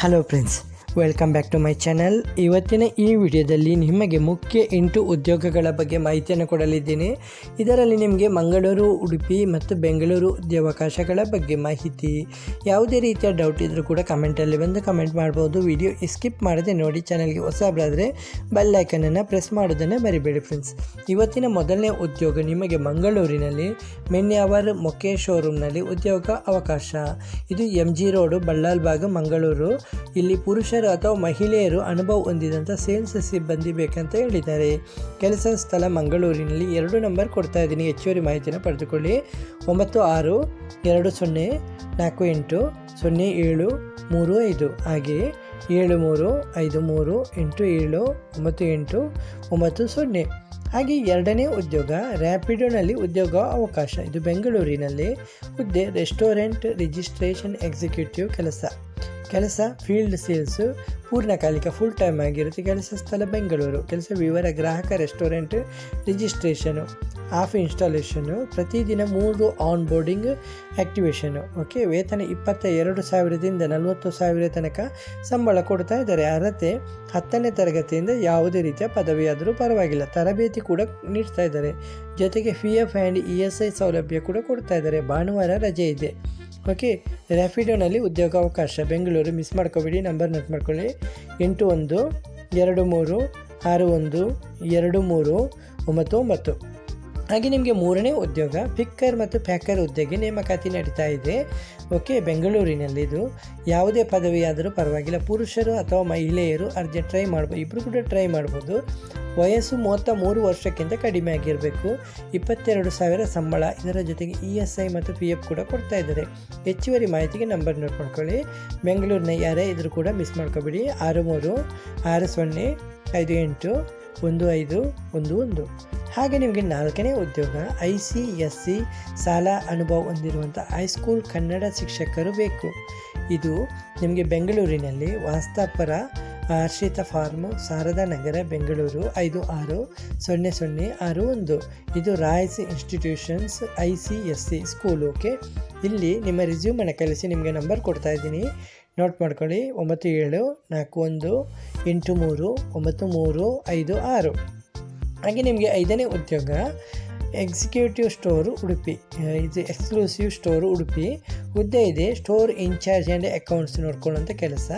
Hello friends welcome back to my channel ಇವತ್ತಿನ ಈ ವಿಡಿಯೋದಲ್ಲಿ ನಿಮಗೆ ಮುಖ್ಯ ಎಂಟು ಉದ್ಯೋಗಗಳ ಬಗ್ಗೆ ಮಾಹಿತಿಯನ್ನು ಕೊಡಲಿದ್ದೇನೆ. ಇದರಲ್ಲಿ ನಿಮಗೆ ಮಂಗಳೂರು, ಉಡುಪಿ ಮತ್ತು ಬೆಂಗಳೂರು ಉದ್ಯೋಗಾವಕಾಶಗಳ ಬಗ್ಗೆ ಮಾಹಿತಿ. ಯಾವುದೇ ರೀತಿಯ ಡೌಟ್ ಇದ್ದರೂ ಕೂಡ ಕಮೆಂಟಲ್ಲಿ ಬಂದು ಕಮೆಂಟ್ ಮಾಡ್ಬೋದು. ವಿಡಿಯೋ ಸ್ಕಿಪ್ ಮಾಡದೆ ನೋಡಿ ಚಾನಲ್ಗೆ ಹೊಸಬರಾದರೆ ಬೆಲ್ ಐಕನನ್ನು ಪ್ರೆಸ್ ಮಾಡೋದನ್ನು ಬರಿಬೇಡಿ ಫ್ರೆಂಡ್ಸ್ ಇವತ್ತಿನ ಮೊದಲನೇ ಉದ್ಯೋಗ ನಿಮಗೆ ಮಂಗಳೂರಿನಲ್ಲಿ ಮೆನ್ಯಾವರ್ ಮೊಕೆ ಶೋರೂಮ್ನಲ್ಲಿ ಉದ್ಯೋಗ ಅವಕಾಶ. ಇದು M G road Ballal Bagh Mangaluru ಇಲ್ಲಿ ಪುರುಷರು ಅಥವಾ ಮಹಿಳೆಯರು ಅನುಭವ ಹೊಂದಿದಂಥ ಸೇಲ್ಸ್ ಸಿಬ್ಬಂದಿ ಬೇಕಂತ ಹೇಳಿದ್ದಾರೆ. ಕೆಲಸ ಸ್ಥಳ ಮಂಗಳೂರಿನಲ್ಲಿ ಎರಡು ನಂಬರ್ ಕೊಡ್ತಾ ಇದ್ದೀನಿ. ಹೆಚ್ಚುವರಿ ಮಾಹಿತಿನ ಪಡೆದುಕೊಳ್ಳಿ. ಒಂಬತ್ತು ಆರು ಎರಡು ಸೊನ್ನೆ ನಾಲ್ಕು ಎಂಟು ಸೊನ್ನೆ ಏಳು ಮೂರು ಐದು. ಹಾಗೆಯೇ ಏಳು ಮೂರು ಐದು ಮೂರು ಎಂಟು ಏಳು ಒಂಬತ್ತು ಎಂಟು ಒಂಬತ್ತು ಸೊನ್ನೆ. ಹಾಗೆ ಎರಡನೇ ಉದ್ಯೋಗ ರ್ಯಾಪಿಡೋನಲ್ಲಿ ಉದ್ಯೋಗ ಅವಕಾಶ. ಇದು ಬೆಂಗಳೂರಿನಲ್ಲಿ ಹುದ್ದೆ, ರೆಸ್ಟೋರೆಂಟ್, ರಿಜಿಸ್ಟ್ರೇಷನ್, ಎಕ್ಸಿಕ್ಯೂಟಿವ್ ಕೆಲಸ. ಕೆಲಸ ಫೀಲ್ಡ್ ಸೇಲ್ಸು ಪೂರ್ಣಕಾಲಿಕ ಫುಲ್ ಟೈಮ್ ಆಗಿರುತ್ತೆ ಕೆಲಸ ಸ್ಥಳ ಬೆಂಗಳೂರು, ಕೆಲಸ ವಿವರ ಗ್ರಾಹಕ ರೆಸ್ಟೋರೆಂಟ್ ರಿಜಿಸ್ಟ್ರೇಷನು ಆಫ್ ಇನ್ಸ್ಟಾಲೇಷನು ಪ್ರತಿದಿನ ಮೂರು ಆನ್ ಬೋರ್ಡಿಂಗ್ ಆ್ಯಕ್ಟಿವೇಷನು ಓಕೆ ವೇತನ ಇಪ್ಪತ್ತ ಎರಡು ಸಾವಿರದಿಂದ ನಲವತ್ತು ಸಾವಿರ ತನಕ ಸಂಬಳ ಕೊಡ್ತಾ ಇದ್ದಾರೆ. ಅರ್ಹತೆ ಹತ್ತನೇ ತರಗತಿಯಿಂದ ಯಾವುದೇ ರೀತಿಯ ಪದವಿ ಆದರೂ ಪರವಾಗಿಲ್ಲ. ತರಬೇತಿ ಕೂಡ ನೀಡ್ತಾ ಇದ್ದಾರೆ. ಜೊತೆಗೆ P F and E S I ಸೌಲಭ್ಯ ಕೂಡ ಕೊಡ್ತಾ ಇದ್ದಾರೆ. ಭಾನುವಾರ ರಜೆ ಇದೆ. ಓಕೆ ರ್ಯಾಪಿಡೋನಲ್ಲಿ ಉದ್ಯೋಗಾವಕಾಶ. ಬೆಂಗಳೂರು ಮಿಸ್ ಮಾಡ್ಕೋಬೇಡಿ ನಂಬರ್ ನೋಟ್ ಮಾಡ್ಕೊಳ್ಳಿ. ಎಂಟು ಒಂದು, ಎರಡು ಮೂರು, ಆರು ಒಂದು, ಎರಡು ಮೂರು, ಒಂಬತ್ತು ಒಂಬತ್ತು. ಹಾಗೆ ನಿಮಗೆ ಮೂರನೇ ಉದ್ಯೋಗ ಪಿಕ್ಕರ್ ಮತ್ತು ಪ್ಯಾಕರ್ ಹುದ್ದೆಗೆ ನೇಮಕಾತಿ ನಡೀತಾ ಇದೆ. ಓಕೆ ಬೆಂಗಳೂರಿನಲ್ಲಿ ಇದು ಯಾವುದೇ ಪದವಿಯಾದರೂ ಪರವಾಗಿಲ್ಲ. ಪುರುಷರು ಅಥವಾ ಮಹಿಳೆಯರು ಅರ್ಜೆಂಟ್ ಟ್ರೈ ಮಾಡ್ಬೋದು ಇಬ್ಬರು ಕೂಡ ಟ್ರೈ ಮಾಡ್ಬೋದು. ವಯಸ್ಸು ಮೂವತ್ತ ಮೂರು ವರ್ಷಕ್ಕಿಂತ ಕಡಿಮೆ ಆಗಿರಬೇಕು. ಇಪ್ಪತ್ತೆರಡು ಸಾವಿರ ಸಂಬಳ. ಇದರ ಜೊತೆಗೆ ಇ ಎಸ್ ಐ ಮತ್ತು ಪಿ ಎಫ್ ಕೂಡ ಕೊಡ್ತಾ ಇದ್ದಾರೆ. ಹೆಚ್ಚುವರಿ ಮಾಹಿತಿಗೆ ನಂಬರ್ ನೋಟ್ ಮಾಡ್ಕೊಳ್ಳಿ ಬೆಂಗಳೂರಿನ ಯಾರೇ ಇದ್ರೂ ಕೂಡ ಮಿಸ್ ಮಾಡ್ಕೋಬೇಡಿ. ಆರು ಮೂರು, ಆರು ಸೊನ್ನೆ, ಐದು ಎಂಟು. ಒಂದು ಐದು ಒಂದು ಒಂದು. ಹಾಗೆ ನಿಮಗೆ ನಾಲ್ಕನೇ ಉದ್ಯೋಗ, ಐ ಸಿ ಎಸ್ ಸಿ ಸಾಲ ಅನುಭವ ಹೊಂದಿರುವಂಥ ಹೈಸ್ಕೂಲ್ ಕನ್ನಡ ಶಿಕ್ಷಕರು ಬೇಕು. ಇದು ನಿಮಗೆ ಬೆಂಗಳೂರಿನಲ್ಲಿ ವಾಸ್ತಾಪರ ಆಶ್ರಿತ ಫಾರ್ಮ್ ಶಾರದಾ ನಗರ, ಬೆಂಗಳೂರು ಐದು ಆರು ಸೊನ್ನೆ ಸೊನ್ನೆ ಆರು ಒಂದು. ಇದು Rayas institutions I C S C school, okay? ಇಲ್ಲಿ ನಿಮ್ಮ ರಿಸ್ಯೂಮನ್ನು ಕಳಿಸಿ, ನಿಮಗೆ ನಂಬರ್ ಕೊಡ್ತಾ ಇದ್ದೀನಿ. ನೋಟ್ ಮಾಡ್ಕೊಳ್ಳಿ. ಒಂಬತ್ತು ಏಳು, ನಾಲ್ಕು ಒಂದು, ಎಂಟು ಮೂರು, ಒಂಬತ್ತು ಮೂರು, ಐದು ಆರು. ಹಾಗೆ ನಿಮಗೆ ಐದನೇ ಉದ್ಯೋಗ ಎಕ್ಸಿಕ್ಯೂಟಿವ್ ಸ್ಟೋರು ಉಡುಪಿ. ಇದು ಎಕ್ಸ್ಕ್ಲೂಸಿವ್ ಸ್ಟೋರು ಉಡುಪಿ. ಹುದ್ದೆ ಇದೆ store in charge and accounts ನೋಡ್ಕೊಳ್ಳೋಂಥ ಕೆಲಸ.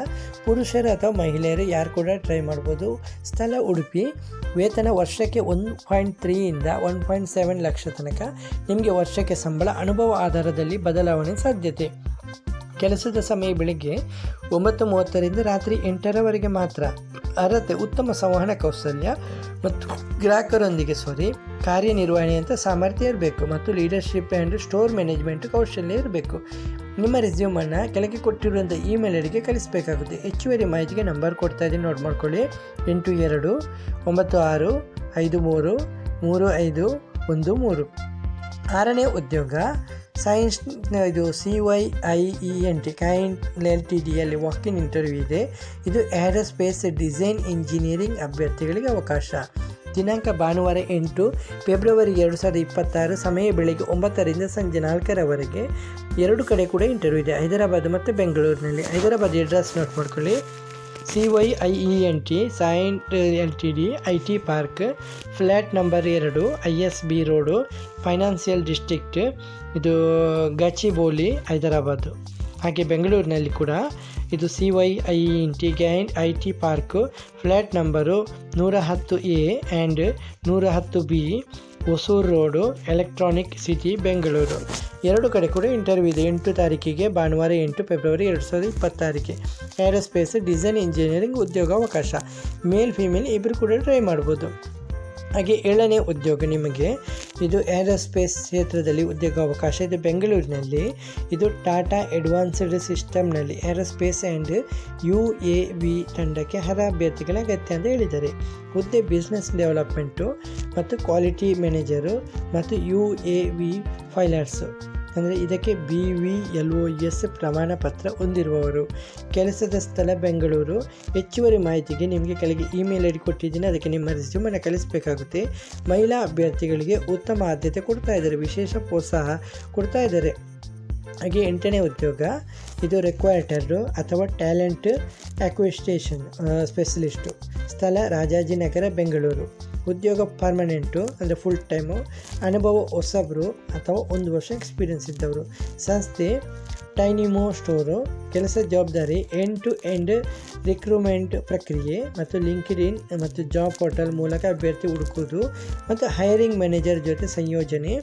ಪುರುಷರು ಅಥವಾ ಮಹಿಳೆಯರು ಯಾರು ಕೂಡ ಟ್ರೈ ಮಾಡ್ಬೋದು. ಸ್ಥಳ ಉಡುಪಿ. ವೇತನ ವರ್ಷಕ್ಕೆ ಒನ್ ಪಾಯಿಂಟ್ ತ್ರೀಯಿಂದ ಒನ್ ಪಾಯಿಂಟ್ ಸೆವೆನ್ ಲಕ್ಷ ತನಕ ನಿಮಗೆ ವರ್ಷಕ್ಕೆ ಸಂಬಳ, ಅನುಭವ ಆಧಾರದಲ್ಲಿ ಬದಲಾವಣೆ ಸಾಧ್ಯತೆ. ಕೆಲಸದ ಸಮಯ ಬೆಳಿಗ್ಗೆ ಒಂಬತ್ತು ಮೂವತ್ತರಿಂದ ರಾತ್ರಿ ಎಂಟರವರೆಗೆ ಮಾತ್ರ. ಅರ್ಹತೆ, ಉತ್ತಮ ಸಂವಹನ ಕೌಶಲ್ಯ ಮತ್ತು ಗ್ರಾಹಕರೊಂದಿಗೆ ಸಾರಿ ಕಾರ್ಯನಿರ್ವಹಣೆಯಂಥ ಸಾಮರ್ಥ್ಯ ಇರಬೇಕು ಮತ್ತು ಲೀಡರ್ಶಿಪ್ ಆ್ಯಂಡ್ ಸ್ಟೋರ್ ಮ್ಯಾನೇಜ್ಮೆಂಟ್ ಕೌಶಲ್ಯ ಇರಬೇಕು. ನಿಮ್ಮ ರೆಸ್ಯೂಮನ್ನು ಕೆಳಗೆ ಕೊಟ್ಟಿರುವಂಥ ಇಮೇಲ್ ಐಡಿಗೆ ಕಳಿಸಬೇಕಾಗುತ್ತೆ. ಹೆಚ್ಚುವರಿ ಮಾಹಿತಿಗೆ ನಂಬರ್ ಕೊಡ್ತಾ ಇದ್ದೀನಿ. ನೋಟ್ ಮಾಡ್ಕೊಳ್ಳಿ. ಎಂಟು ಎರಡು, ಒಂಬತ್ತು ಆರು, ಐದು ಮೂರು ಮೂರು ಐದು ಒಂದು ಮೂರು. ಆರನೇ ಉದ್ಯೋಗ ಸೈನ್ಸ್ ಇದು C Y I E N T kind L T ಡಿಯಲ್ಲಿ walk in interview ಇದೆ. ಇದು ಏರೋಸ್ಪೇಸ್ ಡಿಸೈನ್ ಇಂಜಿನಿಯರಿಂಗ್ ಅಭ್ಯರ್ಥಿಗಳಿಗೆ ಅವಕಾಶ. ದಿನಾಂಕ ಭಾನುವಾರ ಎಂಟು ಫೆಬ್ರವರಿ ಎರಡು ಸಾವಿರದ ಇಪ್ಪತ್ತಾರು, ಸಮಯ ಬೆಳಗ್ಗೆ ಒಂಬತ್ತರಿಂದ ಸಂಜೆ ನಾಲ್ಕರವರೆಗೆ. ಎರಡು ಕಡೆ ಕೂಡ ಇಂಟರ್ವ್ಯೂ ಇದೆ. ಹೈದರಾಬಾದ್ ಮತ್ತು ಬೆಂಗಳೂರಿನಲ್ಲಿ. ಹೈದರಾಬಾದ್ ಅಡ್ರೆಸ್ ನೋಟ್ ಮಾಡ್ಕೊಳ್ಳಿ. C Y I E N T Cyient L T D I T park flat number ಎರಡು I S B road financial district ಇದು ಗಚಿಬೋಲಿ ಹೈದರಾಬಾದ್. ಹಾಗೆ ಬೆಂಗಳೂರಿನಲ್ಲಿ ಕೂಡ ಇದು C Y I E N ಗ್ಯಾಂಡ್ I T park flat number ನೂರ ಹತ್ತು A and ನೂರ ಹತ್ತು B Hosur road, electronic city, Bengaluru. ಎರಡು ಕಡೆ ಕೂಡ ಇಂಟರ್ವ್ಯೂ ಇದೆ. ಎಂಟು ತಾರೀಕಿಗೆ ಭಾನುವಾರ ಎಂಟು ಫೆಬ್ರವರಿ ಎರಡು ಸಾವಿರದ ಇಪ್ಪತ್ತಾರಕ್ಕೆ ಏರೋಸ್ಪೇಸ್, ಡಿಸೈನ್, ಇಂಜಿನಿಯರಿಂಗ್ ಉದ್ಯೋಗಾವಕಾಶ ಮೇಲ್, ಫಿಮೇಲ್ ಇಬ್ಬರು ಕೂಡ ಟ್ರೈ ಮಾಡ್ಬೋದು. ಹಾಗೆ ಏಳನೇ ಉದ್ಯೋಗ ನಿಮಗೆ. ಇದು ಏರೋಸ್ಪೇಸ್ ಕ್ಷೇತ್ರದಲ್ಲಿ ಉದ್ಯೋಗಾವಕಾಶ ಇದೆ ಬೆಂಗಳೂರಿನಲ್ಲಿ. ಇದು ಟಾಟಾ ಅಡ್ವಾನ್ಸ್ಡ್ ಸಿಸ್ಟಮ್ನಲ್ಲಿ aerospace and U A V ತಂಡಕ್ಕೆ ಹರ ಅಭ್ಯರ್ಥಿಗಳ ಅಗತ್ಯ ಅಂತ ಹೇಳಿದ್ದಾರೆ. ಹುದ್ದೆ, ಬಿಸ್ನೆಸ್ ಡೆವಲಪ್ಮೆಂಟು. ಮತ್ತು ಕ್ವಾಲಿಟಿ ಮ್ಯಾನೇಜರು ಮತ್ತು ಯು ಎ ವಿ ಫೈಲರ್ಸು. ಅಂದರೆ ಇದಕ್ಕೆ B V L O S ಪ್ರಮಾಣ ಪತ್ರ ಹೊಂದಿರುವವರು. ಕೆಲಸದ ಸ್ಥಳ ಬೆಂಗಳೂರು. ಹೆಚ್ಚುವರಿ ಮಾಹಿತಿಗೆ ನಿಮಗೆ ಕೆಳಗೆ ಇಮೇಲ್ ಐ ಡಿ ಕೊಟ್ಟಿದ್ದೀನಿ. ಅದಕ್ಕೆ ನಿಮ್ಮ ರೆಸ್ಯೂಮನ್ನು ಕಳಿಸಬೇಕಾಗುತ್ತೆ. ಮಹಿಳಾ ಅಭ್ಯರ್ಥಿಗಳಿಗೆ ಉತ್ತಮ ಆದ್ಯತೆ ಕೊಡ್ತಾ ಇದ್ದಾರೆ. ವಿಶೇಷ ಪ್ರೋತ್ಸಾಹ ಕೊಡ್ತಾ ಇದ್ದಾರೆ. ಹಾಗೆ ಎಂಟನೇ ಉದ್ಯೋಗ. ಇದು ರೆಕ್ವೈಟರು ಅಥವಾ ಟ್ಯಾಲೆಂಟ್ ಅಕ್ವಿಸ್ಟೇಷನ್ ಸ್ಪೆಷಲಿಸ್ಟು ಸ್ಥಳ ರಾಜಾಜಿನಗರ, ಬೆಂಗಳೂರು. ಉದ್ಯೋಗ ಪರ್ಮನೆಂಟು ಅಂದರೆ ಫುಲ್ ಟೈಮು ಅನುಭವ ಹೊಸಬ್ರು ಅಥವಾ ಒಂದು ವರ್ಷ ಎಕ್ಸ್ಪೀರಿಯನ್ಸ್ ಇದ್ದವರು. ಸಂಸ್ಥೆ ಟೈನಿಮೋ ಸ್ಟೋರು ಕೆಲಸ ಜವಾಬ್ದಾರಿ ಎಂಡ್ ಟು ಎಂಡ್ ರಿಕ್ರೂಟ್ಮೆಂಟ್ ಪ್ರಕ್ರಿಯೆ ಮತ್ತು ಲಿಂಕ್ಡ್ ಇನ್ ಮತ್ತು ಜಾಬ್ ಪೋರ್ಟಲ್ ಮೂಲಕ ಅಭ್ಯರ್ಥಿ ಹುಡುಕುವುದು ಮತ್ತು ಹೈರಿಂಗ್ ಮ್ಯಾನೇಜರ್ ಜೊತೆ ಸಂಯೋಜನೆ,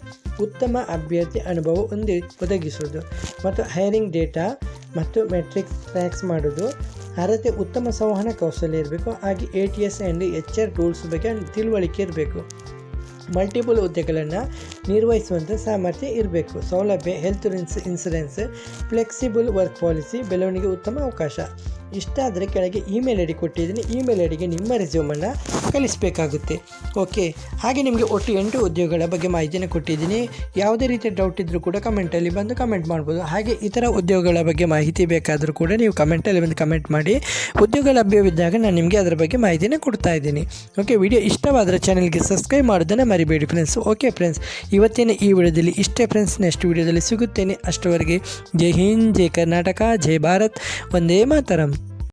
ಉತ್ತಮ ಅಭ್ಯರ್ಥಿ ಅನುಭವ ಹೊಂದಿ, ಒದಗಿಸುವುದು ಮತ್ತು ಹೈರಿಂಗ್ ಡೇಟಾ ಮತ್ತು ಮೆಟ್ರಿಕ್ಸ್ ಟ್ರ್ಯಾಕ್ಸ್ ಮಾಡೋದು ಅರ್ಹತೆ, ಉತ್ತಮ ಸಂವಹನ ಕೌಶಲ್ಯ ಇರಬೇಕು, ಹಾಗೆ A T S and H R tools ಬಗ್ಗೆ ತಿಳುವಳಿಕೆ ಇರಬೇಕು. ಮಲ್ಟಿಪಲ್ ಹುದ್ದೆಗಳನ್ನು ನಿರ್ವಹಿಸುವಂಥ ಸಾಮರ್ಥ್ಯ ಇರಬೇಕು. ಸೌಲಭ್ಯ ಹೆಲ್ತ್ ಇನ್ಸ್ ಇನ್ಸೂರೆನ್ಸ್ ಫ್ಲೆಕ್ಸಿಬಲ್ ವರ್ಕ್ ಪಾಲಿಸಿ ಬೆಳವಣಿಗೆ ಉತ್ತಮ ಅವಕಾಶ. ಇಷ್ಟಾದರೆ ಕೆಳಗೆ ಇಮೇಲ್ ಐ ಡಿ ಕೊಟ್ಟಿದ್ದೀನಿ. ಇಮೇಲ್ ಐ ಡಿಗೆ ನಿಮ್ಮ ರೆಸ್ಯೂಮನ್ನು ಕಳಿಸಬೇಕಾಗುತ್ತೆ. ಓಕೆ ಹಾಗೆ ನಿಮಗೆ ಒಟ್ಟು ಎಂಟು ಉದ್ಯೋಗಗಳ ಬಗ್ಗೆ ಮಾಹಿತಿಯನ್ನು ಕೊಟ್ಟಿದ್ದೀನಿ. ಯಾವುದೇ ರೀತಿಯ ಡೌಟ್ ಇದ್ದರೂ ಕೂಡ ಕಮೆಂಟಲ್ಲಿ ಬಂದು ಕಮೆಂಟ್ ಮಾಡ್ಬೋದು. ಹಾಗೆ ಇತರ ಉದ್ಯೋಗಗಳ ಬಗ್ಗೆ ಮಾಹಿತಿ ಬೇಕಾದರೂ ಕೂಡ ನೀವು ಕಮೆಂಟಲ್ಲಿ ಬಂದು ಕಮೆಂಟ್ ಮಾಡಿ. ಉದ್ಯೋಗ ಲಭ್ಯವಿದ್ದಾಗ ನಾನು ನಿಮಗೆ ಅದರ ಬಗ್ಗೆ ಮಾಹಿತಿಯನ್ನು ಕೊಡ್ತಾ ಇದ್ದೀನಿ. ಓಕೆ ವಿಡಿಯೋ ಇಷ್ಟವಾದರೆ ಚಾನಲ್ಗೆ ಸಬ್ಸ್ಕ್ರೈಬ್ ಮಾಡೋದನ್ನು ಮರಿಬೇಡಿ ಫ್ರೆಂಡ್ಸ್ ಓಕೆ ಫ್ರೆಂಡ್ಸ್ ಇವತ್ತಿನ ಈ ವಿಡಿಯೋದಲ್ಲಿ ಇಷ್ಟೇ ಫ್ರೆಂಡ್ಸ್ ನೆಕ್ಸ್ಟ್ ವಿಡಿಯೋದಲ್ಲಿ ಸಿಗುತ್ತೇನೆ. ಅಷ್ಟವರೆಗೆ ಜೈ ಹಿಂದ್, ಜೈ ಕರ್ನಾಟಕ, ಜೈ ಭಾರತ್. ಒಂದೇ ಮಾತರಂ.